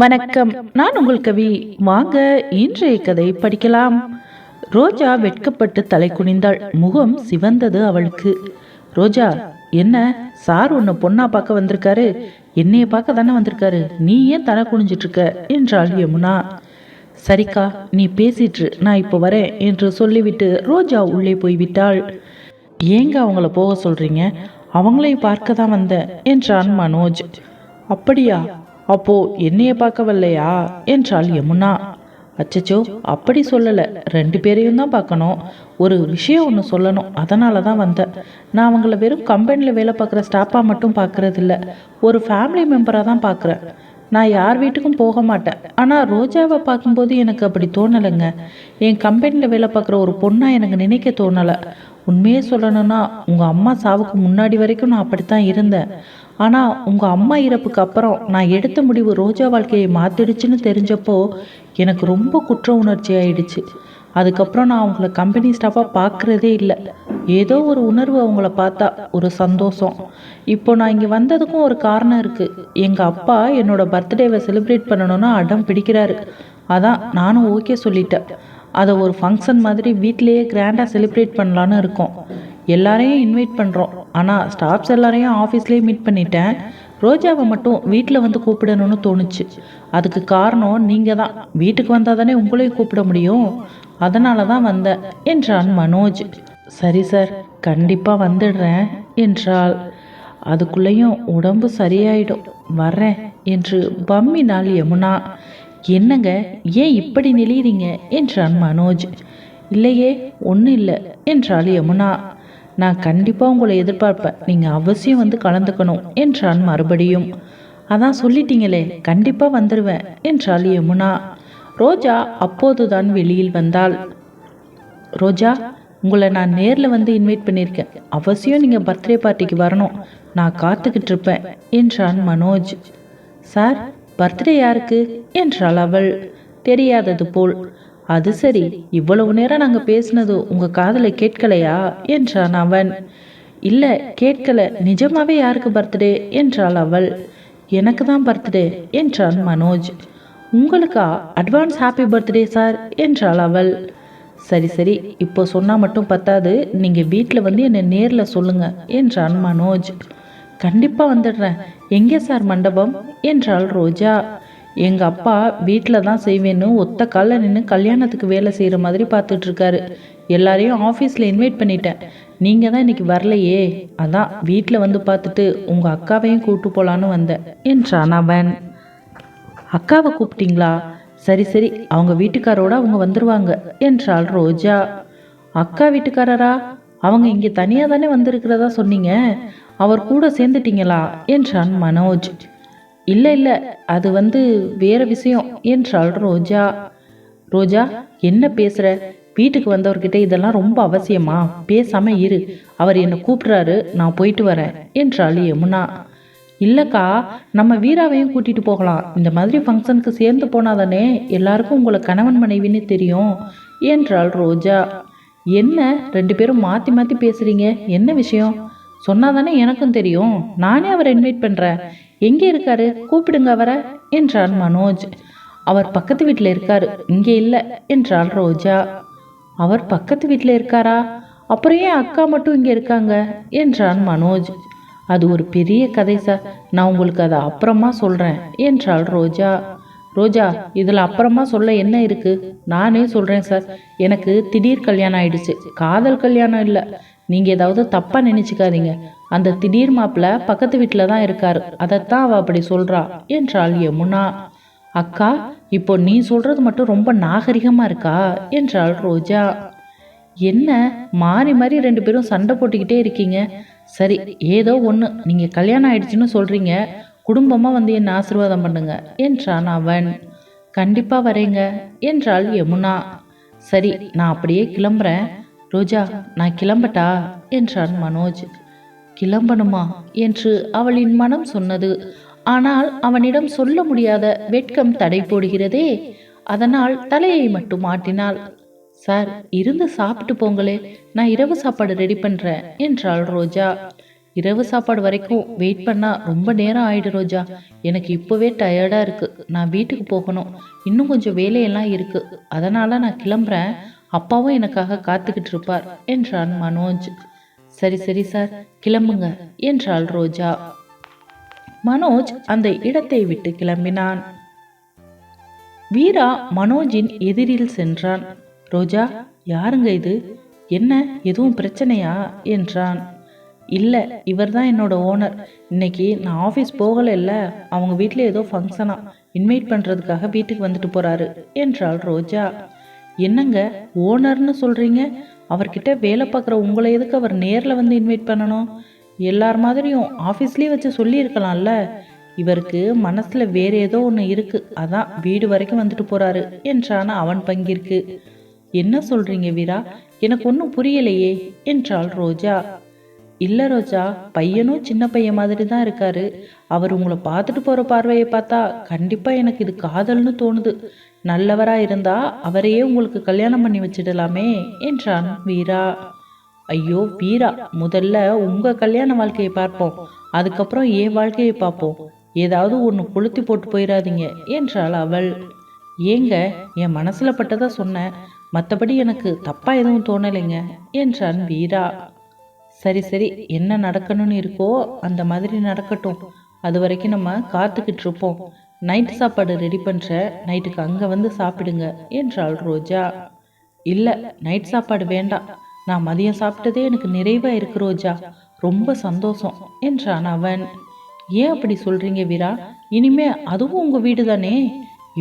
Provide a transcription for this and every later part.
வணக்கம். நான் உங்கள் கவி. வாங்க இன்றைய கதை படிக்கலாம். ரோஜா வெட்கப்பட்டு தலை குனிந்தாள். முகம் சிவந்தது அவளுக்கு. ரோஜா என்ன? சார் உன்னை பொண்ணா பார்க்க வந்திருக்காரு. என்னைய பார்க்க தானே வந்திருக்காரு. நீ ஏன் தலை குனிஞ்சிட்டு இருக்க என்றாள் யமுனா. சரிக்கா நீ பேசிட்டு நான் இப்போ வரேன் என்று சொல்லிவிட்டு ரோஜா உள்ளே போய்விட்டாள். ஏங்க அவங்கள போக சொல்றீங்க? அவங்களையும் பார்க்க தான் வந்தேன் என்றான் மனோஜ். அப்படியா? அப்போ என்னைய பார்க்க வரலையா என்றாள் யமுனா. அச்சச்சோ அப்படி சொல்லலை. ரெண்டு பேரையும் தான் பார்க்கணும். ஒரு விஷயம் ஒன்று சொல்லணும். அதனால தான் வந்தேன் நான் அவங்கள வெறும் கம்பெனியில் வேலை பார்க்குற ஸ்டாஃபாக மட்டும் பார்க்குறதில்ல. ஒரு ஃபேமிலி மெம்பராக தான் பார்க்குறேன். நான் யார் வீட்டுக்கும் போக மாட்டேன். ஆனால் ரோஜாவை பார்க்கும்போது எனக்கு அப்படி தோணலைங்க. என் கம்பெனியில் வேலை பார்க்குற ஒரு பொண்ணாக எனக்கு நினைக்க தோணலை. உண்மையே சொல்லணும்னா உங்கள் அம்மா சாவுக்கு முன்னாடி வரைக்கும் நான் அப்படித்தான் இருந்தேன். ஆனால் உங்கள் அம்மா இறப்புக்கு அப்புறம் நான் எடுத்த முடிவு ரோஜா வாழ்க்கையை மாற்றிடுச்சுன்னு தெரிஞ்சப்போ எனக்கு ரொம்ப குற்ற உணர்ச்சி ஆயிடுச்சு. அதுக்கப்புறம் நான் அவங்கள கம்பெனி ஸ்டாஃபாக பார்க்குறதே இல்லை. ஏதோ ஒரு உணர்வு அவங்கள பார்த்தா ஒரு சந்தோஷம். இப்போ நான் இங்கே வந்ததுக்கும் ஒரு காரணம் இருக்குது எங்கள் அப்பா என்னோட பர்த்டேவை செலிப்ரேட் பண்ணணும்னு அடம் பிடிக்கிறாரு. அதான் நானும் ஓகே சொல்லிட்டேன். அதை ஒரு ஃபங்க்ஷன் மாதிரி வீட்டிலேயே கிராண்டாக செலிப்ரேட் பண்ணலான்னு இருக்கோம். எல்லாரையும் இன்வைட் பண்ணுறோம் ஆனால் ஸ்டாஃப்ஸ் எல்லாரையும் ஆஃபீஸ்லேயே மீட் பண்ணிட்டேன். ரோஜாவை மட்டும் வீட்டில் வந்து கூப்பிடணும்னு தோணுச்சு. அதுக்கு காரணம் நீங்கள் தான். வீட்டுக்கு வந்தால் தானே உங்களையும் கூப்பிட முடியும். அதனால தான் வந்தேன் என்றான் மனோஜ். சரி சார் கண்டிப்பாக வந்துடுறேன் என்றாள். அதுக்குள்ளேயும் உடம்பு சரியாயிடும். வர்றேன் என்று பம்மினாள் யமுனா. என்னங்க ஏன் இப்படி நெளியிறீங்க? என்றான் மனோஜ். இல்லையே ஒன்றும் இல்லை என்றாள் யமுனா. நான் கண்டிப்பாக உங்களை எதிர்பார்ப்பேன். நீங்கள் அவசியம் வந்து கலந்துக்கணும் என்றான் மறுபடியும். அதான் சொல்லிட்டீங்களே கண்டிப்பாக வந்துடுவேன் என்றாள் யமுனா. ரோஜா அப்போதுதான் வெளியில் வந்தாள். ரோஜா உங்களை நான் நேரில் வந்து இன்வைட் பண்ணியிருக்கேன். அவசியம் நீங்கள் பர்த்டே பார்ட்டிக்கு வரணும். நான் காத்துக்கிட்டு இருப்பேன் என்றான் மனோஜ். சார் பர்த்டே யாருக்கு? என்றாள் அவள். தெரியாதது போல். அது சரி. இவ்வளவு நேரம் நாங்கள் பேசினது உங்கள் காதில் கேட்கலையா? என்றான் அவன். இல்லை கேட்கல. நிஜமாவே யாருக்கு பர்த்டே என்றாள் அவள். எனக்கு தான் பர்த்டே என்றான் மனோஜ். உங்களுக்கா? அட்வான்ஸ் ஹாப்பி பர்த்டே சார் என்றாள் அவள். சரி சரி இப்போ சொன்னால் மட்டும் பத்தாது. நீங்கள் வீட்டில் வந்து என்னை நேரில் சொல்லுங்க என்றான் மனோஜ். கண்டிப்பாக வந்துடுறேன். எங்கே சார் மண்டபம்? என்றாள் ரோஜா. எங்கள் அப்பா வீட்டில் தான் செய்வேன்னு ஒத்த காலில் நின்று கல்யாணத்துக்கு வேலை செய்கிற மாதிரி பார்த்துட்ருக்காரு. எல்லாரையும் ஆஃபீஸில் இன்வைட் பண்ணிட்டேன். நீங்கள் தான் இன்றைக்கி வரலையே. அதான் வீட்டில் வந்து பார்த்துட்டு உங்கள் அக்காவையும் கூப்பிட்டு போகலான்னு வந்தேன் என்றான் அவன். அக்காவை கூப்பிட்டீங்களா? சரி சரி அவங்க வீட்டுக்காரோட அவங்க வந்துருவாங்க என்றாள் ரோஜா. அக்கா வீட்டுக்காரரா? அவங்க இங்கே தனியாக தானே வந்திருக்கிறதா சொன்னீங்க? அவர் கூட சேர்ந்துட்டீங்களா? என்றான் மனோஜ். இல்லை இல்லை அது வந்து வேற விஷயம் என்றாள் ரோஜா. ரோஜா என்ன பேசுற? வீட்டுக்கு வந்தவர்கிட்ட இதெல்லாம் ரொம்ப அவசியமா? பேசாம இரு. அவர் என்னை கூப்பிட்றாரு நான் போயிட்டு வரேன் என்றாள் யமுனா. இல்லைக்கா நம்ம வீராவையும் கூட்டிட்டு போகலாம். இந்த மாதிரி ஃபங்க்ஷனுக்கு சேர்ந்து போனாதானே எல்லாருக்கும் உங்களை கணவன் மனைவின்னு தெரியும் என்றாள் ரோஜா. என்ன ரெண்டு பேரும் மாற்றி மாற்றி பேசுறீங்க? என்ன விஷயம்? சொன்னாதானே எனக்கும் தெரியும். நானே அவரை இன்வைட் பண்ணுறேன் எங்கே இருக்காரு? கூப்பிடுங்க அவரை என்றான் மனோஜ். அவர் பக்கத்து வீட்டில் இருக்காரு. இங்கே இல்லை என்றாள் ரோஜா. அவர் பக்கத்து வீட்டில் இருக்காரா? அப்புறம் ஏன் அக்கா மட்டும் இங்கே இருக்காங்க? என்றான் மனோஜ். அது ஒரு பெரிய கதை சார் நான் உங்களுக்கு அதை அப்புறமா சொல்கிறேன் என்றாள் ரோஜா. ரோஜா இதில் அப்புறமா சொல்ல என்ன இருக்குது நானே சொல்கிறேன் சார் எனக்கு திடீர் கல்யாணம் ஆயிடுச்சு. காதல் கல்யாணம் இல்லை. நீங்கள் ஏதாவது தப்பாக நினச்சிக்காதீங்க. அந்த திடீர் மாப்பிள்ள பக்கத்து வீட்டில் தான் இருக்கார். அதைத்தான் அவள் அப்படி சொல்கிறா என்றாள் யமுனா. அக்கா இப்போ நீ சொல்கிறது மட்டும் ரொம்ப நாகரிகமாக இருக்கா? என்றாள் ரோஜா. என்ன மாறி மாறி ரெண்டு பேரும் சண்டை போட்டுக்கிட்டே இருக்கீங்க? சரி ஏதோ ஒன்று நீங்கள் கல்யாணம் ஆயிடுச்சுன்னு சொல்கிறீங்க குடும்பமாக வந்து என்னை ஆசீர்வாதம் பண்ணுங்க என்றான் அவன். கண்டிப்பாக வரேங்க என்றாள் யமுனா. சரி நான் அப்படியே கிளம்புறேன். ரோஜா நான் கிளம்பட்டா? என்றான் மனோஜ். கிளம்பணுமா? என்று அவளின் மனம் சொன்னது. ஆனால் அவனிடம் சொல்ல முடியாத வெட்கம் தடை போடுகிறதே. அதனால் தலையை மட்டும் ஆட்டினாள். சார் இருந்து சாப்பிட்டு போங்களே. நான் இரவு சாப்பாடு ரெடி பண்ணுறேன் என்றாள் ரோஜா. இரவு சாப்பாடு வரைக்கும் வெயிட் பண்ணா ரொம்ப நேரம் ஆயிடு ரோஜா. எனக்கு இப்போவே டயர்டாக இருக்கு. நான் வீட்டுக்கு போகணும். இன்னும் கொஞ்சம் வேலையெல்லாம் இருக்கு. அதனால நான் கிளம்புறேன். அப்பாவும் எனக்காக காத்துக்கிட்டு இருப்பார் என்றான் மனோஜ். சரி சரி சார் கிளம்புங்க என்றாள் ரோஜா. மனோஜ் அந்த இடத்தை விட்டு கிளம்பினான். வீரா மனோஜின் எதிரில் சென்றான். ரோஜா யாருங்க இது? என்ன எதுவும் பிரச்சனையா? என்றான். இல்லை இவர் தான் என்னோட ஓனர். இன்னைக்கு நான் ஆஃபீஸ் போகலைல்ல அவங்க வீட்டில் ஏதோ ஃபங்க்ஷனா இன்வைட் பண்ணுறதுக்காக வீட்டுக்கு வந்துட்டு போகிறாரு என்றாள் ரோஜா. என்னங்க ஓனர்னு சொல்கிறீங்க அவர்கிட்ட வேலை பார்க்குற உங்களை எதுக்கு அவர் நேரில் வந்து இன்வைட் பண்ணணும்? எல்லார் மாதிரியும் ஆஃபீஸ்லேயே வச்சு சொல்லியிருக்கலாம்ல. இவருக்கு மனசில் வேறு ஏதோ ஒன்று இருக்குது அதான் வீடு வரைக்கும் வந்துட்டு போகிறாரு என்றான அவன் பங்கிற்கு. என்ன சொல்கிறீங்க வீரா? எனக்கு ஒன்றும் புரியலையே என்றாள் ரோஜா. இல்லை ரோஜா பையனும் சின்ன பையன் மாதிரி தான் இருக்காரு. அவர் உங்களை பார்த்துட்டு போகிற பார்வையை பார்த்தா கண்டிப்பாக எனக்கு இது காதல்னு தோணுது. நல்லவராக இருந்தா அவரையே உங்களுக்கு கல்யாணம் பண்ணி வச்சிடலாமே என்றான் வீரா. ஐயோ வீரா முதல்ல உங்கள் கல்யாண வாழ்க்கையை பார்ப்போம். அதுக்கப்புறம் என் வாழ்க்கையை பார்ப்போம். ஏதாவது ஒன்று கொளுத்தி போட்டு போயிடாதீங்க என்றாள் அவள். ஏங்க என் மனசில் பட்டதா சொன்னேன் மற்றபடி எனக்கு தப்பாக எதுவும் தோணலைங்க என்றான் வீரா. சரி சரி என்ன நடக்கணும்னு இருக்கோ அந்த மாதிரி நடக்கட்டும் அது வரைக்கும் நம்ம காத்துக்கிட்டு இருப்போம். நைட் சாப்பாடு ரெடி பண்ணுற நைட்டுக்கு அங்கே வந்து சாப்பிடுங்க என்றாள் ரோஜா. இல்லை நைட் சாப்பாடு வேண்டாம். நான் மதியம் சாப்பிட்டதே எனக்கு நிறைவாக இருக்கு ரோஜா. ரொம்ப சந்தோஷம் என்றான் அவன். ஏன் அப்படி சொல்கிறீங்க வீரா? இனிமே அதுவும் உங்கள் வீடு தானே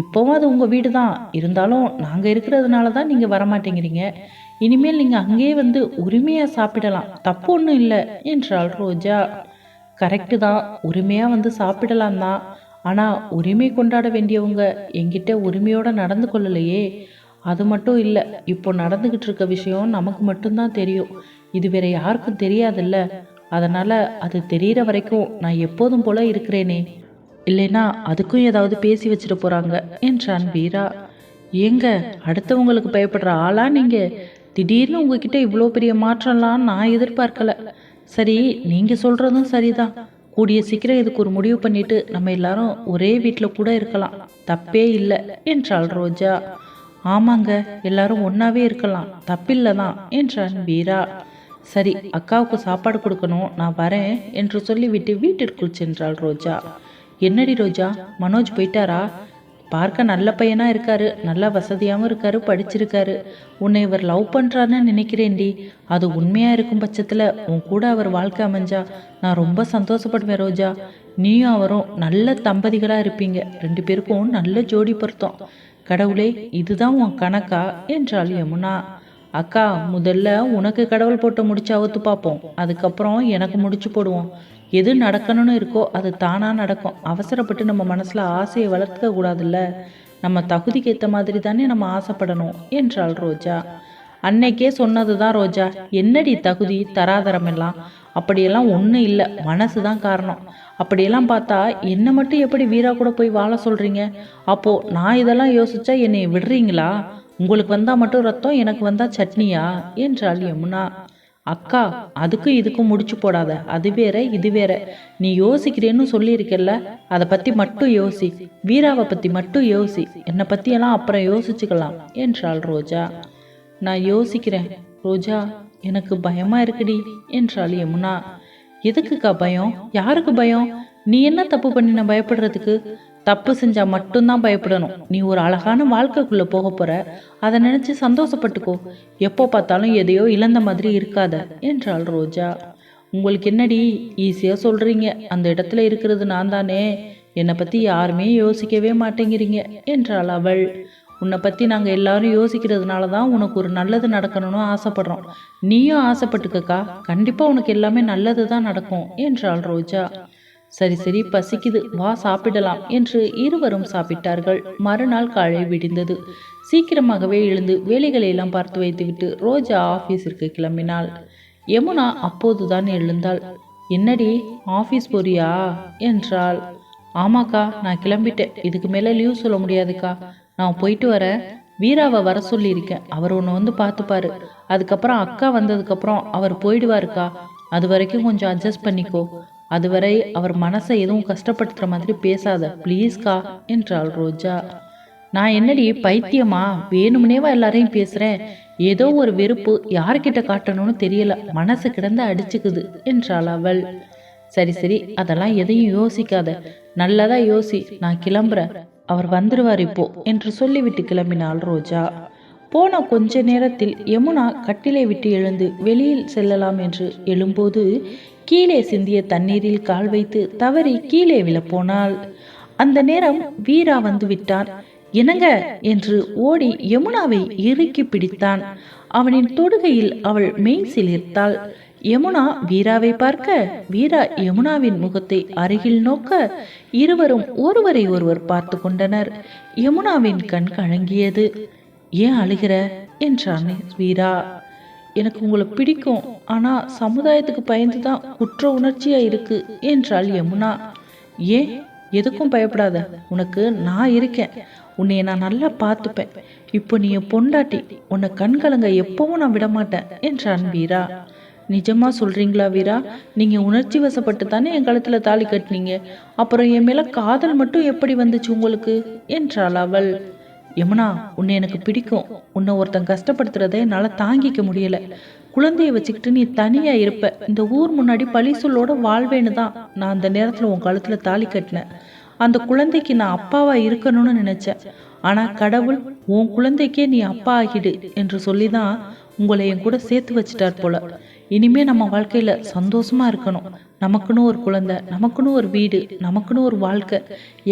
இப்போவும் அது உங்கள் வீடு தான் இருந்தாலும் நாங்கள் இருக்கிறதுனால தான் நீங்கள் வரமாட்டேங்கிறீங்க. இனிமேல் நீங்கள் அங்கேயே வந்து உரிமையாக சாப்பிடலாம். தப்பு ஒன்றும் இல்லை என்றாள் ரோஜா. கரெக்டு தான். உரிமையாக வந்து சாப்பிடலாம் தான் ஆனால் உரிமை கொண்டாட வேண்டியவங்க எங்கிட்ட உரிமையோடு நடந்து கொள்ளலையே. அது மட்டும் இல்லை இப்போ நடந்துக்கிட்டு இருக்க விஷயம் நமக்கு மட்டும்தான் தெரியும். இது வேற யாருக்கும் தெரியாதுல்ல. அதனால் அது தெரிகிற வரைக்கும் நான் எப்போதும் போல இருக்கிறேனே. இல்லைனா அதுக்கும் ஏதாவது பேசி வச்சுட்டு போகிறாங்க என்றான் வீரா. ஏங்க அடுத்தவங்களுக்கு பயப்படுற ஆளா நீங்கள் திடீர்னு உங்ககிட்ட இவ்வளோ பெரிய மாற்றம்லாம் நான் எதிர்பார்க்கலை. சரி நீங்கள் சொல்கிறதும் சரிதான். கூடிய சீக்கிரம் இதுக்கு ஒரு முடிவு பண்ணிட்டு நம்ம எல்லாரும் ஒரே வீட்டில் கூட இருக்கலாம். தப்பே இல்லை என்றாள் ரோஜா. ஆமாங்க எல்லாரும் ஒன்றாவே இருக்கலாம். தப்பில்லை தான் என்றான் வீரா. சரி அக்காவுக்கு சாப்பாடு கொடுக்கணும் நான் வரேன் என்று சொல்லிவிட்டு வீட்டிற்குள் சென்றாள் ரோஜா. என்னடி ரோஜா மனோஜ் போயிட்டாரா? பார்க்க நல்ல பையனாக இருக்காரு நல்லா வசதியாகவும் இருக்காரு படிச்சிருக்காரு. உன்னை இவர் லவ் பண்ணுறான்னு நினைக்கிறேன்டி. அது உண்மையாக இருக்கும் பட்சத்தில் உன் கூட அவர் வாழ்க்கை அமைஞ்சா நான் ரொம்ப சந்தோஷப்படுவேன் ரோஜா. நீயும் அவரும் நல்ல தம்பதிகளாக இருப்பீங்க. ரெண்டு பேருக்கும் நல்ல ஜோடி பொருத்தம். கடவுளே இதுதான் உன் கணக்கா? என்றாள் யமுனா. அக்கா முதல்ல உனக்கு கடவுள் போட்டு முடிச்சு அவுத்து பார்ப்போம். அதுக்கப்புறம் எனக்கு முடிச்சு போடுவோம். எது நடக்கணும்னு இருக்கோ அது தானாக நடக்கும். அவசரப்பட்டு நம்ம மனசில் ஆசையை வளர்க்க கூடாதுல்ல. நம்ம தகுதிக்கு ஏற்ற மாதிரி தானே நம்ம ஆசைப்படணும் என்றாள் ரோஜா. அன்னைக்கே சொன்னது தான் ரோஜா. என்னடி தகுதி தராதரம் எல்லாம்? அப்படியெல்லாம் ஒன்றும் இல்லை. மனசு தான் காரணம். அப்படியெல்லாம் பார்த்தா என்னை மட்டும் எப்படி வீரா கூட போய் வாழ சொல்கிறீங்க அப்போது நான் இதெல்லாம் யோசிச்சா என்னை விடுறீங்களா? உங்களுக்கு வந்தால் மட்டும் ரத்தம் எனக்கு வந்தால் சட்னியா? என்றாள் யமுனா. அக்கா அதுக்கும் இதுக்கும் முடிச்சு போடாத. அது வேற இது வேற. நீ யோசிக்கிறேன்னு சொல்லியிருக்கல்ல அதை பற்றி மட்டும் யோசி. வீராவை பற்றி மட்டும் யோசி. என்னை பற்றியெல்லாம் அப்புறம் யோசிச்சுக்கலாம் என்றாள் ரோஜா. நான் யோசிக்கிறேன் ரோஜா எனக்கு பயமா இருக்குடி என்றாள் யமுனா. எதுக்குக்கா பயம்? யாருக்கு பயம்? நீ என்ன தப்பு பண்ணி நான் பயப்படுறதுக்கு? தப்பு செஞ்சா மட்டும்தான் பயப்படணும். நீ ஒரு அழகான வாழ்க்கைக்குள்ள போக போற. அதை நினைச்சு சந்தோஷப்பட்டுக்கோ. எப்போ பார்த்தாலும் எதையோ இழந்த மாதிரி இருக்காத என்றாள் ரோஜா. உங்களுக்கு என்னடி ஈஸியா சொல்றீங்க. அந்த இடத்துல இருக்கிறது நான் தானே. என்னை பத்தி யாருமே யோசிக்கவே மாட்டேங்கிறீங்க என்றாள் அவள். உன்னை பற்றி நாங்கள் எல்லாரும் யோசிக்கிறதுனால தான் உனக்கு ஒரு நல்லது நடக்கணும்னு ஆசைப்படுறோம். நீயும் ஆசைப்பட்டுக்கக்கா. கண்டிப்பாக உனக்கு எல்லாமே நல்லது தான் நடக்கும் என்றாள் ரோஜா. சரி சரி பசிக்குது. வா சாப்பிடலாம் என்று இருவரும் சாப்பிட்டார்கள். மறுநாள் காலை விடிந்தது. சீக்கிரமாகவே எழுந்து வேலைகளை எல்லாம் பார்த்து வைத்துவிட்டு ரோஜா ஆஃபீஸிற்கு கிளம்பினாள். யமுனா அப்போதுதான் எழுந்தாள். என்னடி ஆஃபீஸ் போறியா? என்றாள். ஆமாக்கா நான் கிளம்பிட்டேன். இதுக்கு மேலே லீவ் சொல்ல முடியாதுக்கா. நான் போயிட்டு வரேன். வீராவை வர சொல்லியிருக்கேன். அவர் ஒன்று வந்து பார்த்துப்பாரு. அதுக்கப்புறம் அக்கா வந்ததுக்கப்புறம் அவர் போயிடுவாருக்கா. அது வரைக்கும் கொஞ்சம் அட்ஜஸ்ட் பண்ணிக்கோ. அதுவரை அவர் மனசை எதுவும் கஷ்டப்படுத்துகிற மாதிரி பேசாத ப்ளீஸ்கா என்றாள் ரோஜா. நான் என்னடி பைத்தியமா? வேணும்னேவா எல்லாரையும் பேசுகிறேன் ஏதோ ஒரு வெறுப்பு யார்கிட்ட காட்டணும்னு தெரியல. மனசு கிடந்து அடிச்சுக்குது என்றாள் அவள். சரி சரி. அதெல்லாம் எதையும் யோசிக்காத. நல்லதா யோசி. நான் கிளம்புறேன். அவர் வந்துருவார் இப்போ என்று சொல்லிவிட்டு கிளம்பினாள் ரோஜா. போன கொஞ்ச நேரத்தில் யமுனா கட்டிலை விட்டு எழுந்து வெளியில் செல்லலாம் என்று எழும்போது கீழே சிந்திய தண்ணீரில் கால் வைத்து தவறி கீழே விழப்போனாள் அந்த நேரம் வீரா வந்து விட்டான். இணங்க என்று ஓடி யமுனாவை இறுக்கி பிடித்தான். அவனின் தொடுகையில் அவள் மெய் சிலிர்த்தாள். யமுனா வீராவை பார்க்க? வீரா யமுனாவின் முகத்தை அருகில் நோக்க இருவரும் ஒருவரை ஒருவர் பார்த்து கொண்டனர். யமுனாவின் கண் கலங்கியது. ஏன் அழுகிற? என்றான் வீரா. எனக்கு உங்களை பிடிக்கும் ஆனால் சமுதாயத்துக்கு பயந்து தான் குற்ற உணர்ச்சியாக இருக்கு என்றாள் யமுனா. ஏன்? எதுக்கும் பயப்படாத. உனக்கு நான் இருக்கேன். உன்னை நான் நல்லா பார்த்துப்பேன். இப்போ நீ என் பொண்டாட்டி. உன்னை கண்கலங்க எப்பவும் நான் விடமாட்டேன் என்றான் வீரா. நிஜமா சொல்றீங்களா வீரா? நீங்க உணர்ச்சி வசப்பட்டு தானே என் கழுத்துல தாலி கட்டினீங்க. அப்புறம் என் மேல காதல் மட்டும் எப்படி வந்துச்சு உங்களுக்கு? என்றாள் அவள். யமுனா உன்னை எனக்கு பிடிக்கும். உன்னை ஒருத்தன் கஷ்டப்படுத்துறத என்னால் தாங்கிக்க முடியல. குழந்தைய வச்சுக்கிட்டு நீ தனியா இருப்ப. இந்த ஊர் முன்னாடி பழிசொல்லோட வாழ்வேன்னு தான் நான் அந்த நேரத்தில் உன் கழுத்துல தாலி கட்டினேன். அந்த குழந்தைக்கு நான் அப்பாவா இருக்கணும்னு நினைச்சேன். ஆனா கடவுள் உன் குழந்தைக்கே நீ அப்பா ஆகிடு என்று சொல்லிதான் உங்களை என் கூட சேர்த்து வச்சிட்டார் போல. இனிமே நம்ம வாழ்க்கையில சந்தோஷமா இருக்கணும். நமக்குன்னு ஒரு குழந்தை நமக்குன்னு ஒரு வீடு நமக்குன்னு ஒரு வாழ்க்கை.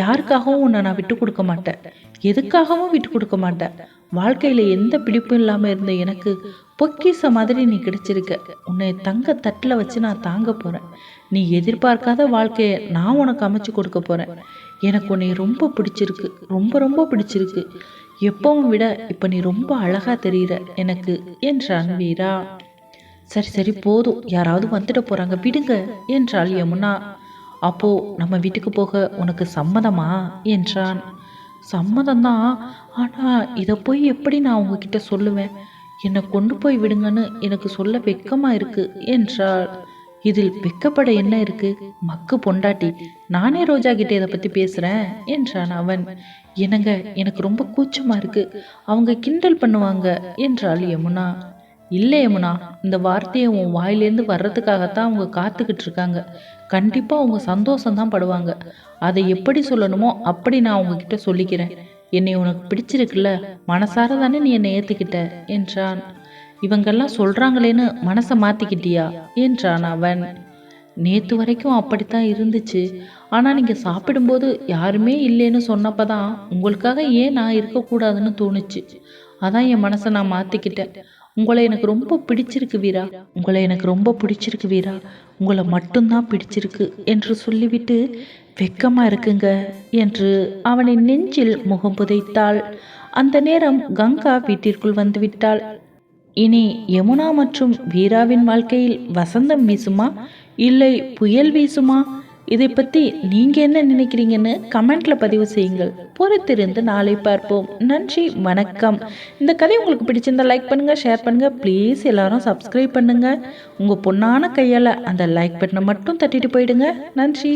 யாருக்காகவும் உன்னை நான் விட்டு கொடுக்க மாட்டேன். எதுக்காகவும் விட்டு கொடுக்க மாட்டேன். வாழ்க்கையில எந்த பிடிப்பும் இல்லாம இருந்த எனக்கு பொக்கிச மாதிரி நீ கிடைச்சிருக்க. உன்னை தங்க தட்டில் வச்சு நான் தாங்க போறேன். நீ எதிர்பார்க்காத வாழ்க்கையை நான் உனக்கு அமைச்சு கொடுக்க போறேன். எனக்கு உன்னை ரொம்ப பிடிச்சிருக்கு. ரொம்ப ரொம்ப பிடிச்சிருக்கு. எப்பவும் விட இப்போ நீ ரொம்ப அழகா தெரியுற எனக்கு என்றான் வீரா. சரி சரி போதும். யாராவது வந்துட போறாங்க. விடுங்க என்றாள் யமுனா. அப்போ நம்ம வீட்டுக்கு போக உனக்கு சம்மதமா? என்றான். சம்மதம்தான் ஆனால் இதை போய் எப்படி நான் உங்ககிட்ட சொல்லுவேன்? என்னை கொண்டு போய் விடுங்கன்னு எனக்கு சொல்ல வெக்கமாக இருக்கு என்றாள். இதில் வெக்கப்பட என்ன இருக்கு? மக்கு பொண்டாட்டி. நானே ரோஜா கிட்ட இதை பற்றி பேசுகிறேன் என்றான் அவன். என்னங்க எனக்கு ரொம்ப கூச்சமாக இருக்கு. அவங்க கிண்டல் பண்ணுவாங்க என்றாள் யமுனா. இல்லை யமுனா இந்த வார்த்தையை உன் வாயிலேருந்து வர்றதுக்காகத்தான் அவங்க காத்துக்கிட்டு இருக்காங்க கண்டிப்பாக அவங்க சந்தோஷம்தான் படுவாங்க. அதை எப்படி சொல்லணுமோ அப்படி நான் உங்ககிட்ட சொல்லிக்கிறேன். என்னை உனக்கு பிடிச்சிருக்குல்ல மனசார தானே நீ என்னை ஏற்றுக்கிட்ட என்றான். இவங்கெல்லாம் சொல்கிறாங்களேன்னு மனசை மாற்றிக்கிட்டியா என்றான் அவன். நேற்று வரைக்கும் அப்படித்தான் இருந்துச்சு. ஆனால் நீங்கள் சாப்பிடும்போது யாருமே இல்லைன்னு சொன்னப்போ தான் உங்களுக்காக ஏன் நான் இருக்கக்கூடாதுன்னு தோணுச்சு. அதான் என் மனசை நான் மாற்றிக்கிட்டேன் உங்களை எனக்கு ரொம்ப பிடிச்சிருக்கு வீரா. உங்களை எனக்கு ரொம்ப பிடிச்சிருக்கு வீரா. உங்களை மட்டும்தான் பிடிச்சிருக்கு என்று சொல்லிவிட்டு வெக்கமா இருக்குங்க என்று அவனின் நெஞ்சில் முகம் புதைத்தாள். அந்த நேரம் கங்கா வீட்டிற்குள் வந்துவிட்டாள் இனி யமுனா மற்றும் வீராவின் வாழ்க்கையில் வசந்தம் வீசுமா? இல்லை புயல் வீசுமா? இதை பற்றி நீங்கள் என்ன நினைக்கிறீங்கன்னு கமெண்ட்டில் பதிவு செய்யுங்கள். பொறுத்திருந்து நாளை பார்ப்போம். நன்றி வணக்கம். இந்த கதை உங்களுக்கு பிடிச்சிருந்தா லைக் பண்ணுங்கள் ஷேர் பண்ணுங்கள் ப்ளீஸ் எல்லாரும் சப்ஸ்கிரைப் பண்ணுங்கள் உங்கள் பொண்ணான கையால் அந்த லைக் பட்டனை மட்டும் தட்டிட்டு போயிடுங்க. நன்றி.